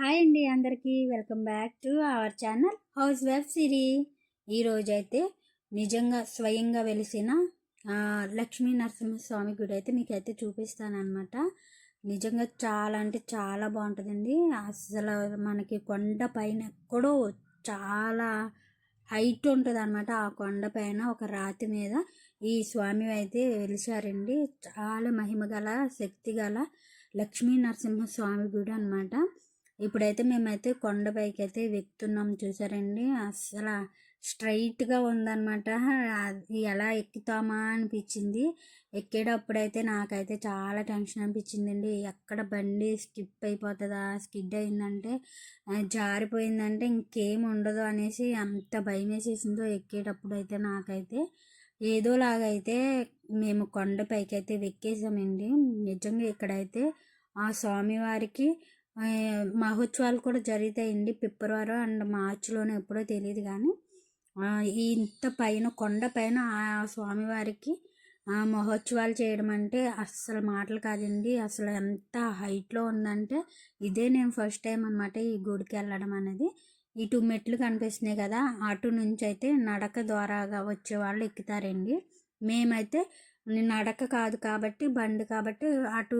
Hi అండి అందరికీ. Welcome back to our channel house web series. ఈరోజు అయితే నిజంగా స్వయంగా వెలిసిన లక్ష్మీ నరసింహస్వామి గుడి అయితే మీకు అయితే చూపిస్తానమాట నిజంగా చాలా అంటే చాలా బాగుంటుందండి. అసలు మనకి కొండ పైన ఎక్కడో చాలా హైట్ ఉంటుంది అనమాట ఆ కొండ పైన ఒక రాతి మీద ఈ స్వామి అయితే వెలిచారండి చాలా మహిమ గల శక్తి గల లక్ష్మీ నరసింహస్వామి గుడి అనమాట ఇప్పుడైతే మేమైతే కొండపైకి అయితే ఎక్కుతున్నాం చూసారండి. అసలు స్ట్రైట్గా ఉందన్నమాట. అది ఎలా ఎక్కుతామా అనిపించింది. ఎక్కేటప్పుడైతే నాకైతే చాలా టెన్షన్ అనిపించిందండి. ఎక్కడ బండి స్కిప్ అయిపోతుందా స్కిడ్ అయిందంటే జారిపోయిందంటే ఇంకేం ఉండదు అనేసి అంత భయం వేసేసిందో ఎక్కేటప్పుడు అయితే నాకైతే. ఏదోలాగైతే మేము కొండపైకి అయితే ఎక్కేసామండి నిజంగా ఇక్కడైతే ఆ స్వామివారికి మహోత్సవాలు కూడా జరుగుతాయండి ఫిబ్రవరి అండ్ మార్చిలోనే ఎప్పుడో తెలియదు కానీ ఇంత పైన కొండ పైన ఆ స్వామివారికి మహోత్సవాలు చేయడం అంటే అస్సలు మాటలు కాదండి. అసలు ఎంత హైట్లో ఉందంటే ఇదే నేను ఫస్ట్ టైం అనమాట ఈ గుడికి వెళ్ళడం అనేది. ఇటు మెట్లు కనిపిస్తున్నాయి కదా అటు నుంచి అయితే నడక ద్వారాగా వచ్చే వాళ్ళు ఎక్కుతారండి. మేమైతే నడక కాదు కాబట్టి బండి కాబట్టి అటు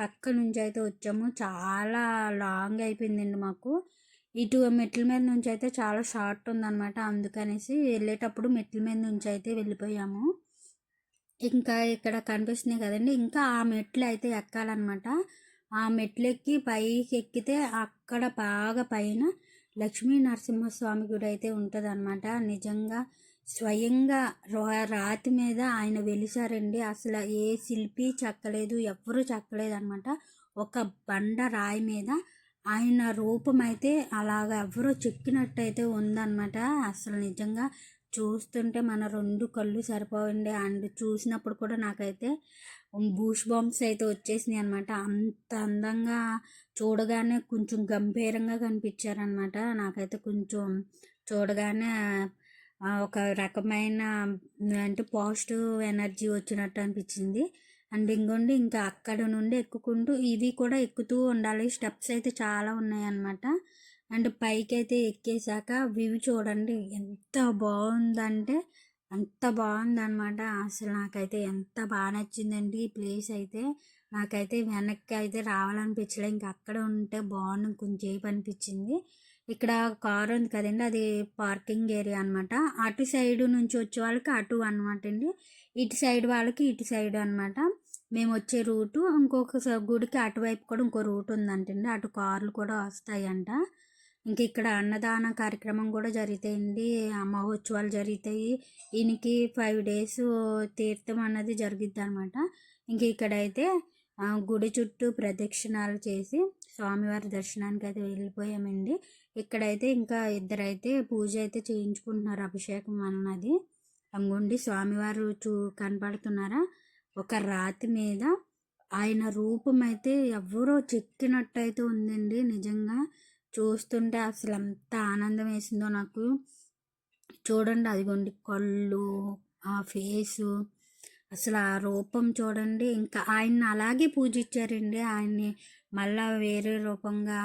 పక్క నుంచి అయితే వచ్చాము. చాలా లాంగ్ అయిపోయిందండి మాకు. ఇటు మెట్ల మీద నుంచి అయితే చాలా షార్ట్ ఉందన్నమాట. అందుకనేసి వెళ్ళేటప్పుడు మెట్ల మీద నుంచి అయితే వెళ్ళిపోయాము. ఇంకా ఇక్కడ కనిపిస్తున్నాయి కదండి. ఇంకా ఆ మెట్లు అయితే ఎక్కాలన్నమాట. ఆ మెట్లు ఎక్కి పైకి ఎక్కితే అక్కడ బాగా పైన లక్ష్మీ నరసింహస్వామి గుడి అయితే ఉంటుంది నిజంగా స్వయంగా రా- రాతి మీద ఆయన వెలిసారండి అసలు ఏ శిల్పి చెక్కలేదు ఎవ్వరూ చెక్కలేదు అనమాట ఒక బండ రాయి మీద ఆయన రూపం అయితే అలాగ ఎవరో చెక్కినట్టయితే ఉందన్నమాట అసలు నిజంగా చూస్తుంటే మన రెండు కళ్ళు సరిపోవండి. అండ్ చూసినప్పుడు కూడా నాకైతే బూష్ బాంబ్స్ అయితే వచ్చేసినాయి అనమాట. అంత అందంగా చూడగానే కొంచెం గంభీరంగా కనిపించారనమాట. నాకైతే కొంచెం చూడగానే ఒక రకమైన అంటే పాజిటివ్ ఎనర్జీ వచ్చినట్టు అనిపించింది. అండ్ ఇంకోండి ఇంకా అక్కడ నుండి ఎక్కుకుంటూ ఇవి కూడా ఎక్కుతూ ఉండాలి. స్టెప్స్ అయితే చాలా ఉన్నాయి అన్నమాట అండ్ పైకి అయితే ఎక్కేసాక వ్యూ చూడండి ఎంత బాగుందంటే అంత బాగుందన్నమాట. అసలు నాకైతే ఎంత బాగా నచ్చిందండి ఈ ప్లేస్ అయితే. నాకైతే వెనక్కి అయితే రావాలనిపించలే. ఇంకా అక్కడ ఉంటే బాగుంది కొంచెంసేపు అనిపించింది ఇక్కడ కార్ ఉంది కదండి అది పార్కింగ్ ఏరియా అనమాట అటు సైడ్ నుంచి వచ్చే వాళ్ళకి అటు అనమాట అండి. ఇటు సైడ్ వాళ్ళకి ఇటు సైడ్ అనమాట మేము వచ్చే రూటు ఇంకొక స- గుడికి అటువైపు కూడా ఇంకో రూట్ ఉందంటండి అటు కార్లు కూడా వస్తాయంట. ఇంక ఇక్కడ అన్నదాన కార్యక్రమం కూడా జరుగుతాయండి. మహోత్సవాలు జరుగుతాయి. ఈయనకి ఫైవ్ డేస్ తీర్థం అన్నది జరుగుద్ది అనమాట ఇంక ఇక్కడైతే గుడి చుట్టూ ప్రదక్షిణాలు చేసి స్వామివారి దర్శనానికి అయితే వెళ్ళిపోయామండి. ఇక్కడైతే ఇంకా ఇద్దరైతే పూజ అయితే చేయించుకుంటున్నారు అభిషేకం అన్నది. అంగుండి స్వామివారు చూ కనపడుతున్నారా? ఒక రాతి మీద ఆయన రూపం అయితే ఎవరో చెక్కినట్టయితే ఉందండి నిజంగా. చూస్తుంటే అసలు ఎంత ఆనందం వేసిందో నాకు. చూడండి అదిగోండి కళ్ళు ఆ ఫేసు. అసలు ఆ రూపం చూడండి ఇంకా ఆయన్ని అలాగే పూజించారండి. ఆయన్ని మళ్ళా వేరే రూపంగా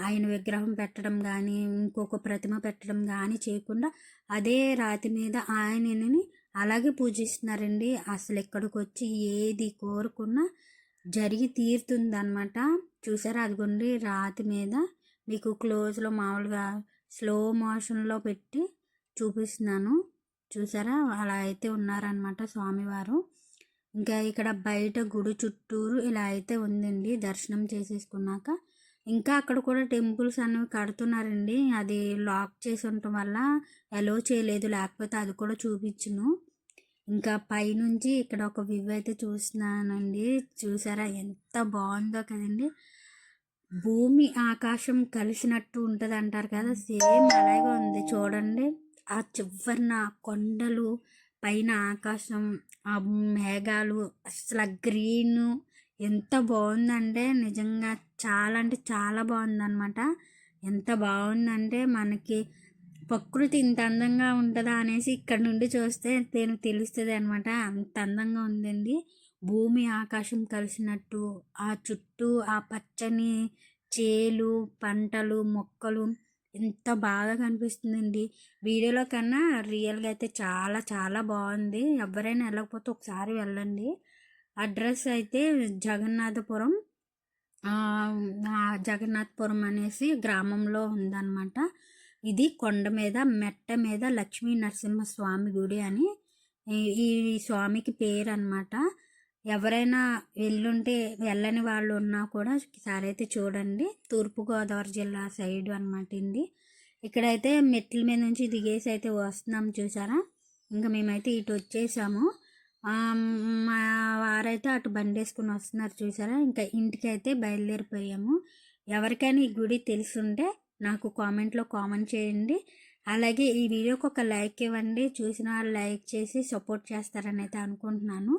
ఆయన విగ్రహం పెట్టడం కానీ ఇంకొక ప్రతిమ పెట్టడం కానీ చేయకుండా అదే రాతి మీద ఆయనని అలాగే పూజిస్తున్నారండి. అసలు ఇక్కడికి వచ్చి ఏది కోరుకున్నా జరిగి తీరుతుంది అనమాట చూసారా అదిగోండి రాతి మీద మీకు క్లోజ్లో మామూలుగా స్లో మోషన్లో పెట్టి చూపిస్తున్నాను. చూసారా? అలా అయితే ఉన్నారనమాట స్వామివారు. ఇంకా ఇక్కడ బయట గుడి చుట్టూరు ఇలా అయితే ఉందండి దర్శనం చేసేసుకున్నాక. ఇంకా అక్కడ కూడా టెంపుల్స్ అనేవి కడుతున్నారండి. అది లాక్ చేసి ఉండటం వల్ల ఎలో చేయలేదు. లేకపోతే అది కూడా చూపించును. ఇంకా పైనుంచి ఇక్కడ ఒక వ్యూ అయితే చూస్తున్నానండి. చూసారా? ఎంత బాగుందో కదండి. భూమి ఆకాశం కలిసినట్టు ఉంటుంది అంటారు కదా? సేమ్ అలాగే ఉంది. చూడండి. ఆ చివరిన కొండలు పైన ఆకాశం ఆ మేఘాలు అసలు గ్రీన్ ఎంత బాగుందంటే నిజంగా చాలా అంటే చాలా బాగుందన్నమాట. ఎంత బాగుందంటే మనకి ప్రకృతి ఇంత అందంగా ఉంటుందా అనేసి ఇక్కడ నుండి చూస్తే నేను తెలుస్తుంది అనమాట అంత అందంగా ఉందండి. భూమి ఆకాశం కలిసినట్టు ఆ చుట్టూ ఆ పచ్చని చేలు పంటలు మొక్కలు ఎంత బాగా కనిపిస్తుందండి. వీడియోలో కన్నా రియల్గా అయితే చాలా చాలా బాగుంది. ఎవరైనా వెళ్ళకపోతే ఒకసారి వెళ్ళండి. అడ్రస్ అయితే జగన్నాథపురం. జగన్నాథపురం అనేసి గ్రామంలో ఉందన్నమాట. ఇది కొండ మీద మెట్ట మీద లక్ష్మీ నరసింహస్వామి గుడి అని ఈ- స్వామికి పేరు అనమాట ఎవరైనా వెళ్ళుంటే వెళ్ళని వాళ్ళు ఉన్నా కూడా ఒకసారి అయితే చూడండి. తూర్పుగోదావరి జిల్లా సైడ్ అనమాట ఇది. ఇక్కడైతే మెట్ల మీద నుంచి దిగేసి అయితే వస్తున్నాం చూసారా? ఇంకా మేమైతే ఇటు వచ్చేసాము. మా వారైతే అటు బండి వేసుకుని వస్తున్నారు చూసారా? ఇంకా ఇంటికి అయితే బయలుదేరిపోయాము. ఎవరికైనా ఈ గుడి తెలుసుంటే నాకు కామెంట్లో కామెంట్ చేయండి. అలాగే ఈ వీడియోకి ఒక లైక్ ఇవ్వండి. చూసిన వాళ్ళు లైక్ చేసి సపోర్ట్ చేస్తారని అయితే అనుకుంటున్నాను.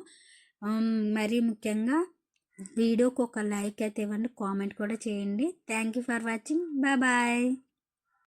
మరీ ముఖ్యంగా వీడియోకి ఒక లైక్ అయితే ఇవ్వండి కామెంట్ కూడా చేయండి. Thank you for watching bye bye